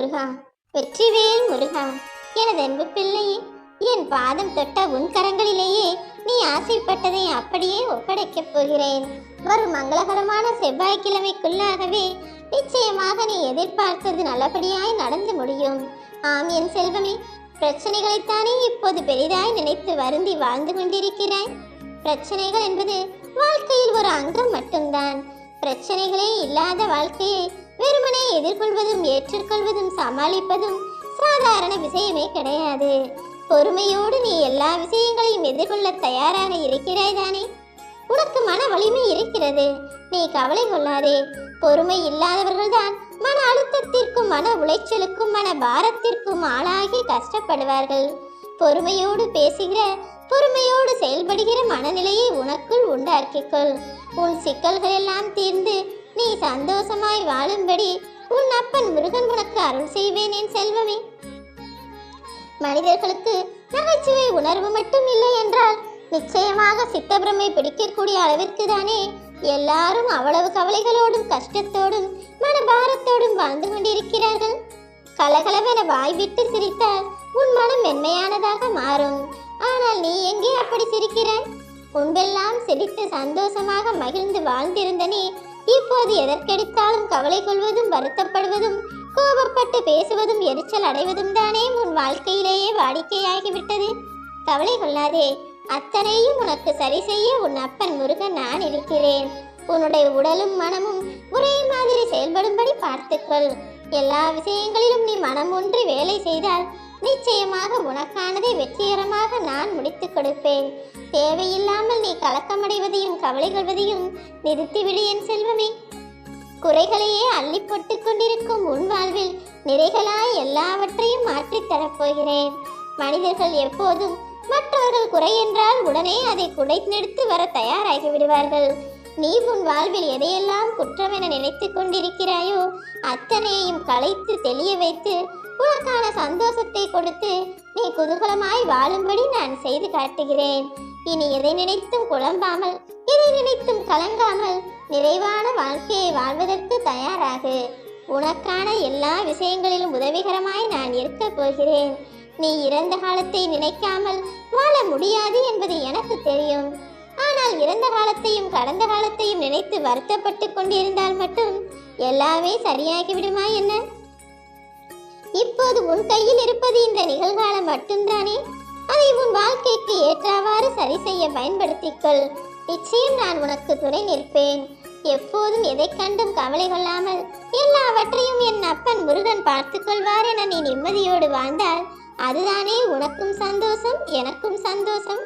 முருகா. வெற்றிவேல் முருகா. எனது அன்பு பிள்ளையே என் பாதம் தொட்ட உன் கரங்களிலேயே நீ ஆசைப்பட்டதை அப்படியே ஒப்படைக்கப் போகிறேன். வரும் மங்களகரமான செவ்வாய்க்கிழமைக்குள்ளாகவே நிச்சயமாக நீ எதிர்பார்த்தது நல்லபடியாய் நடந்து முடியும். ஆம் என் செல்வமே பிரச்சனைகளைத்தானே இப்போது பெரிதாய் நினைத்து வருந்தி வாழ்ந்து கொண்டிருக்கிறாய்? பிரச்சனைகள் என்பது வாழ்க்கையில் ஒரு அங்கம் மட்டும்தான். பிரச்சனைகளே இல்லாத வாழ்க்கையை வெறுமனே எதிர்கொள்வதும் ஏற்றுக்கொள்வதும் சமாளிப்பதும் சாதாரண விஷயமே கிடையாது. பொறுமையோடு நீ எல்லா விஷயங்களையும் எதிர்கொள்ள தயாராக இருக்கிறாய் தானே உனக்கு மன வலிமை இருக்கிறது. நீ கவலை கொள்ளாதே. பொறுமை இல்லாதவர்கள்தான் மன அழுத்தத்திற்கும் மன உளைச்சலுக்கும் மன பாரத்திற்கும் ஆளாகி கஷ்டப்படுவார்கள். பொறுமையோடு பேசுகிற பொறுமையோடு செயல்படுகிற மனநிலையை உனக்குள் உண்டாக்கிக்கொள். உன் சிக்கல்கள் எல்லாம் தீர்ந்து நீ சந்தோஷமாய் வாழும்படி உன் அப்பன் முருகன் உனக்கு அருள் செய்வேன் என் செல்வமே. மனிதர்களுக்கு நகைச்சுவை உணர்வு மட்டும் இல்லை என்றால் நிச்சயமாக சித்தபிரமை பிடிக்கக்கூடிய அளவிற்கு தானே எல்லாரும் அவ்வளவு கவலைகளோடும் கஷ்டத்தோடும் மனபாரத்தோடும் வாழ்ந்து கொண்டிருக்கிறார்கள். கலகலவென வாய் விட்டு சிரித்தால் உன் மனம் மென்மையானதாக மாறும். ஆனால் நீ எங்கே அப்படி சிரிக்கிறாய்? முன்பெல்லாம் சிரித்து சந்தோஷமாக மகிழ்ந்து வாழ்ந்திருந்த நீ இப்போது எதற்கெடுத்தாலும் கவலை கொள்வதும் வருத்தப்படுவதும் கோபப்பட்டு பேசுவதும் எரிச்சல் அடைவதும் தானே உன் வாழ்க்கையிலேயே வாடிக்கையாகிவிட்டது. கவலை கொள்ளாதே. அத்தனையும் உனக்கு சரி செய்ய உன் அப்பன் முருகன் நான் இருக்கிறேன். உன்னுடைய உடலும் மனமும் ஒரே மாதிரி செயல்படும்படி பார்த்துக்கொள் எல்லா விஷயங்களிலும் நீ மனம் ஒன்றி வேலை செய்தால் நிச்சயமாக உனக்கானதை வெற்றிகரமாக நான் முடித்துக் கொடுப்பேன். தேவையில்லாமல் நீ கலக்கமடைவதையும் கவலை கொள்வதையும் நிறுத்திவிடு என் செல்வமே. குறைகளையே அள்ளி போட்டுக் கொண்டிருக்கும் உன் வாழ்வில் நிறைகளாய் எல்லாவற்றையும் மாற்றித் தரப்போகிறேன். மனிதர்கள் எப்போதும் மற்றவர்கள் குறை என்றால் உடனே அதை குடைத்தெடுத்து வர தயாராகி விடுவார்கள். நீ உன் வாழ்வில் எதையெல்லாம் குற்றம் என நினைத்துக் கொண்டிருக்கிறாயோ அத்தனையும் களைத்து தெளிய வைத்து உனக்கான சந்தோஷத்தை கொடுத்து நீ குதூகலமாய் வாழும்படி நான் செய்து காட்டுகிறேன். இனி எதை நினைத்தும் குழம்பாமல் எதை நினைத்தும் கலங்காமல் நிறைவான வாழ்க்கையை வாழ்வதற்கு தயாராகு. உனக்கான எல்லா விஷயங்களிலும் உதவிகரமாய் நான் இருக்கப் போகிறேன். நீ இறந்த காலத்தை நினைக்காமல் வாழ முடியாது என்பது எனக்கு தெரியும். ஆனால் இறந்த காலத்தையும் கடந்த காலத்தையும் நினைத்து வருத்தப்பட்டு கொண்டிருந்தால் மட்டும் எல்லாமே சரியாகிவிடுமா என்ன? இப்போது உன் கையில் இருப்பது இந்த நிகழ்காலம் மட்டும்தானே? அதை உன் வாழ்க்கைக்கு ஏற்றவாறு சரி செய்ய பயன்படுத்திக்கொள். நிச்சயம் நான் உனக்கு துணை நிற்பேன். எப்போதும் எதை கண்டும் கவலை கொள்ளாமல் எல்லாவற்றையும் என் அப்பன் முருகன் பார்த்துக் கொள்வார் என நீ நிம்மதியோடு வாழ்ந்தால் அதுதானே உனக்கும் சந்தோஷம் எனக்கும் சந்தோஷம்.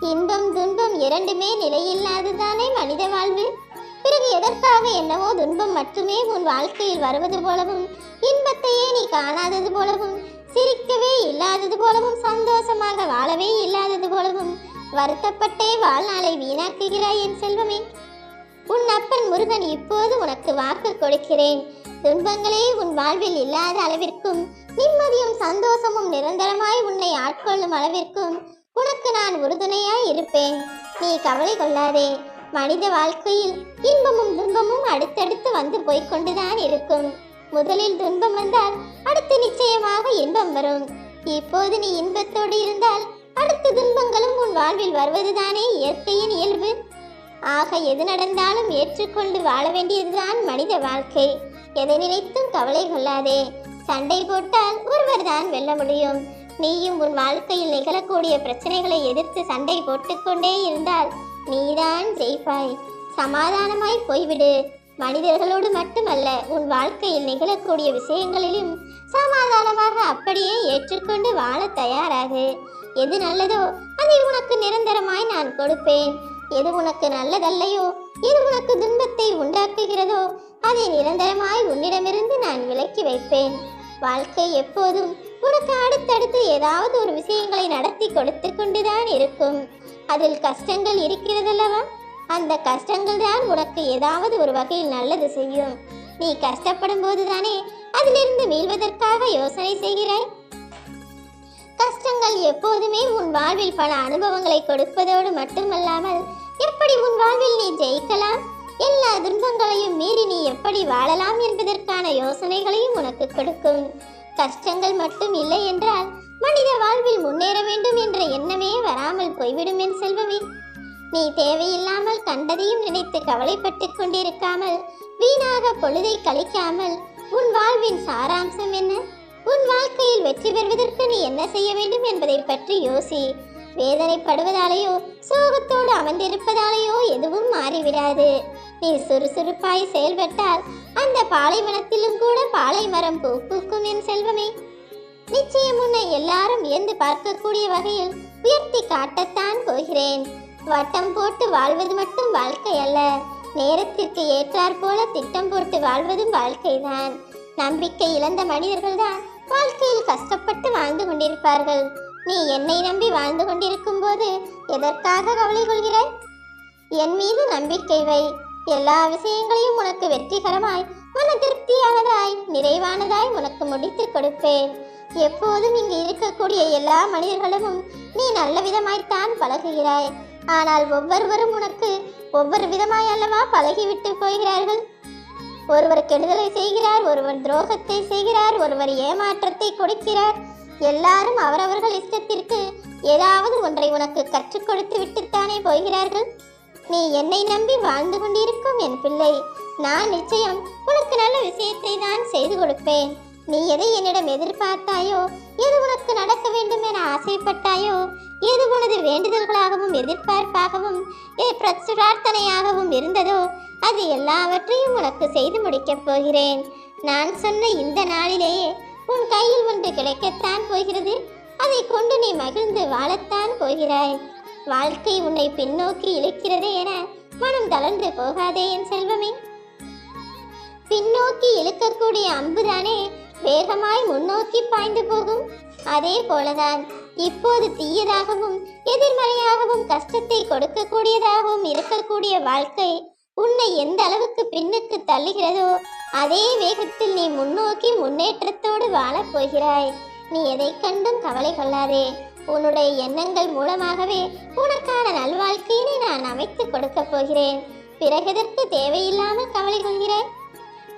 இன்பம் துன்பம் இரண்டுமே நிலையில்லாததானே மனித வாழ்வு பிறகு எதற்காக என்னவோ துன்பம் மட்டுமே உன் வாழ்க்கையில் வருவது போலவும் இன்பத்தையே நீ காணாதது போலவும் சிரிக்கவே இல்லாதது போலவும் சந்தோஷமாக வாழவே இல்லாதது போலவும் வருத்தப்பட்டே வாழ்நாளை வீணாக்குகிறாய் என் செல்வமே. உன் அப்பன் முருகன் இப்போது உனக்கு வாக்கு கொடுக்கிறேன். துன்பங்களே உன் வாழ்வில் இல்லாத அளவிற்கும் நிம்மதியும் சந்தோஷமும் நிரந்தரமாய் உன்னை ஆட்கொள்ளும் அளவிற்கும் உனக்கு நான் உறுதுணையாய் இருப்பேன். நீ கவலை கொள்ளாதே. மனித வாழ்க்கையில் இன்பமும் துன்பமும் அடுத்தடுத்து வந்து போய்க்கொண்டுதான் இருக்கும். முதலில் துன்பம் வந்தால் அடுத்து நிச்சயமாக இன்பம் வரும். இப்போது நீ இன்பத்தோடு இருந்தால் அடுத்த துன்பங்களும் உன் வாழ்வில் வருவதுதானே இயற்கையின் இயல்பு? ஆக எது நடந்தாலும் ஏற்றுக்கொண்டு வாழ வேண்டியதுதான் மனித வாழ்க்கை. எதை நினைத்தும் கவலை கொள்ளாதே. சண்டை போட்டால் ஒருவர் தான் வெல்ல முடியும். நீயும் உன் வாழ்க்கையில் நிகழக்கூடிய பிரச்சனைகளை எதிர்த்து சண்டை போட்டுக்கொண்டே இருந்தால் நீதான் ஜெயிப்பாய் சமாதானமாய் போய்விடு. மனிதர்களோடு மட்டுமல்ல உன் வாழ்க்கையில் நிகழக்கூடிய விஷயங்களிலும் சமாதானமாக அப்படியே ஏற்றுக்கொண்டு வாழ தயாராகு. எது நல்லதோ அதை உனக்கு நிரந்தரமாய் நான் கொடுப்பேன். எது உனக்கு நல்லதல்லையோ எது உனக்கு துன்பத்தை உண்டாக்குகிறதோ அதை நிரந்தரமாய் உன்னிடமிருந்து நான் விலக்கி வைப்பேன். வாழ்க்கை எப்போதும் உனக்கு அடுத்தடுத்து ஏதாவது ஒரு விஷயங்களை நடத்தி கொடுத்து கொண்டுதான் இருக்கும். அதில் கஷ்டங்கள் இருக்கிறதல்லவா? அந்த கஷ்டங்கள் தான் உனக்கு ஏதாவது ஒரு வகையில் நல்லது செய்யும். நீ கஷ்டப்படும் போதுதானே அதிலிருந்து மீள்வதற்காக யோசனை செய்கிறாய்? கஷ்டங்கள் எப்போதுமே உன் வாழ்வில் பல அனுபவங்களை கொடுப்பதோடு மட்டுமல்லாமல் எப்படி உன் வாழ்வில் நீ ஜெயிக்கலாம்? எல்லா துன்பங்களையும் மீறி நீ எப்படி வாழலாம் என்பதற்கான யோசனைகளையும் உனக்கு கொடுக்கும். கஷ்டங்கள் மட்டும் இல்லை என்றால் மனித வாழ்வில் முன்னேற வேண்டும் என்ற எண்ணமே வராமல் போய்விடும் என் செல்வமே. நீ தேவையில்லாமல் கண்டதையும் நினைத்து கவலைப்பட்டுக் கொண்டிருக்காமல் வீணாக பொழுதை கழிக்காமல் உன் வாழ்வின் சாராம்சம் என்ன? உன் வாழ்க்கையில் வெற்றி பெறுவதற்கு நீ என்ன செய்ய வேண்டும் என்பதை பற்றி யோசி. வேதனைப்படுவதாலேயோ சோகத்தோடு அமர்ந்திருப்பதாலேயோ எதுவும் மாறிவிடாது. நீ சுறுசுறுப்பாய் செயல்பட்டால் அந்த பாலைவனத்திலும் கூட பாலை மரம் பூ பூக்கும் என் செல்வமே. நிச்சயம் உன்னை எல்லாரும் வியந்து பார்க்கக்கூடிய வகையில் உயர்த்தி காட்டத்தான் போகிறேன். வட்டம் போட்டு வாழ்வது மட்டும் வாழ்க்கை அல்ல. நேரத்திற்கு ஏற்றாற் போல திட்டம் போட்டு வாழ்வதும் வாழ்க்கைதான். நம்பிக்கை இழந்த மனிதர்கள்தான் வாழ்க்கையில் கஷ்டப்பட்டு வாழ்ந்து கொண்டிருப்பார்கள். நீ என்னை நம்பி வாழ்ந்து கொண்டிருக்கும் போது எதற்காக கவலை கொள்கிறாய்? என் மீது நம்பிக்கை வை. எல்லா விஷயங்களையும் உனக்கு வெற்றிகரமாய் மன திருப்தியானதாய் நிறைவானதாய் உனக்கு முடித்து கொடுப்பேன். எப்போதும் இங்கு இருக்கக்கூடிய எல்லா மனிதர்களும் நீ நல்ல விதமாய்த்தான் பழகுகிறாய். ஆனால் ஒவ்வொருவரும் உனக்கு ஒவ்வொரு விதமாய் அல்லவா பழகிவிட்டு போகிறார்கள்? ஒருவர் கெடுதலை செய்கிறார் ஒருவர் துரோகத்தை செய்கிறார் ஒருவர் ஏமாற்றத்தை கொடுக்கிறார். எல்லாரும் அவரவர்கள் இஷ்டத்திற்கு ஏதாவது ஒன்றை உனக்கு கற்றுக் கொடுத்து விட்டுத்தானே போகிறார்கள்? நீ என்னை நம்பி வாழ்ந்து கொண்டிருக்கும் என் பிள்ளை. நான் நிச்சயம் உனக்கு நல்ல விஷயத்தை தான் செய்து கொடுப்பேன். நீ எதை என்னிடம் எதிர்பார்த்தாயோ எது உனக்கு நடக்க வேண்டும் என ஆசைப்பட்டாயோ எது உனது வேண்டுதல்களாகவும் எதிர்பார்ப்பாகவும் பிரார்த்தனையாகவும் இருந்ததோ அது எல்லாவற்றையும் உனக்கு செய்து முடிக்கப் போகிறேன். நான் சொன்ன இந்த நாளிலேயே உன் கையில் ஒன்று கிடைக்கத்தான் போகிறது. அதை கொண்டு நீ மகிழ்ந்து வாழத்தான் போகிறாய். வாழ்க்கை உன்னை பின்னோக்கி இழுக்கிறதே என மனம் தளர்ந்து போகாதே என் செல்வமே. பின்னோக்கி இழுக்கக்கூடிய அம்புதானே வேகமாய் முன்னோக்கி பாய்ந்து போகும். அதே போலதான் இப்போது தீயதாகவும் எதிர்மறையாகவும் கஷ்டத்தை கொடுக்கக்கூடியதாகவும் இருக்கக்கூடிய வாழ்க்கை உன்னை எந்த அளவுக்கு பின்னுக்கு தள்ளுகிறதோ அதே வேகத்தில் நீ முன்னோக்கி முன்னேற்றத்தோடு வாழப் போகிறாய். நீ எதை கண்டும் கவலை கொள்ளாதே. உன்னுடைய எண்ணங்கள் மூலமாகவே உனக்கான நல்வாழ்க்கையினை நான் அமைத்து கொடுக்கப் போகிறேன். பிறகெதற்கு தேவையில்லாமல் கவலை கொள்கிறாய்?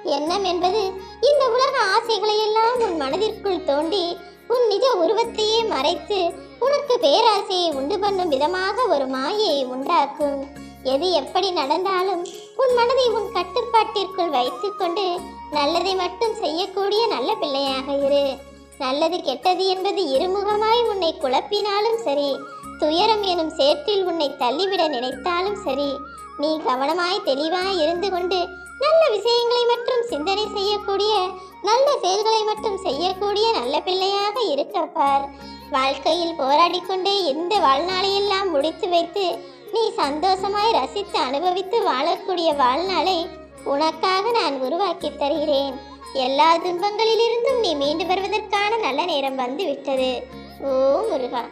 எண்ணம் என்பது இந்த உலக ஆசைகளை எல்லாம் உன் மனதிற்குள் தோண்டி உன் நிஜ உருவத்தையே மறைத்து உனக்கு பேராசையை உண்டு பண்ணும் விதமாக ஒரு மாயையை உண்டாக்கும். எது எப்படி நடந்தாலும் உன் மனதை உன் கட்டுப்பாட்டிற்குள் வைத்துக்கொண்டு நல்லதை மட்டும் செய்யக்கூடிய நல்ல பிள்ளையாக இரு. நல்லது கெட்டது என்பது இருமுகமாய் உன்னை குழப்பினாலும் சரி துயரம் எனும் சேற்றில் உன்னை தள்ளிவிட நினைத்தாலும் சரி நீ கவனமாய் தெளிவாய் இருந்து கொண்டு நல்ல விஷயங்களை மட்டும் சிந்தனை செய்யக்கூடிய நல்ல செயல்களை மட்டும் செய்யக்கூடிய நல்ல பிள்ளையாக இருக்க பார். வாழ்க்கையில் போராடிக்கொண்டே எந்த வாழ்நாளையெல்லாம் முடித்து வைத்து நீ சந்தோஷமாய் ரசித்து அனுபவித்து வாழக்கூடிய வாழ்நாளை உனக்காக நான் உருவாக்கி தருகிறேன். எல்லா துன்பங்களிலிருந்தும் நீ மீண்டு வருவதற்கான நல்ல நேரம் வந்து விட்டது ஓ முருகா.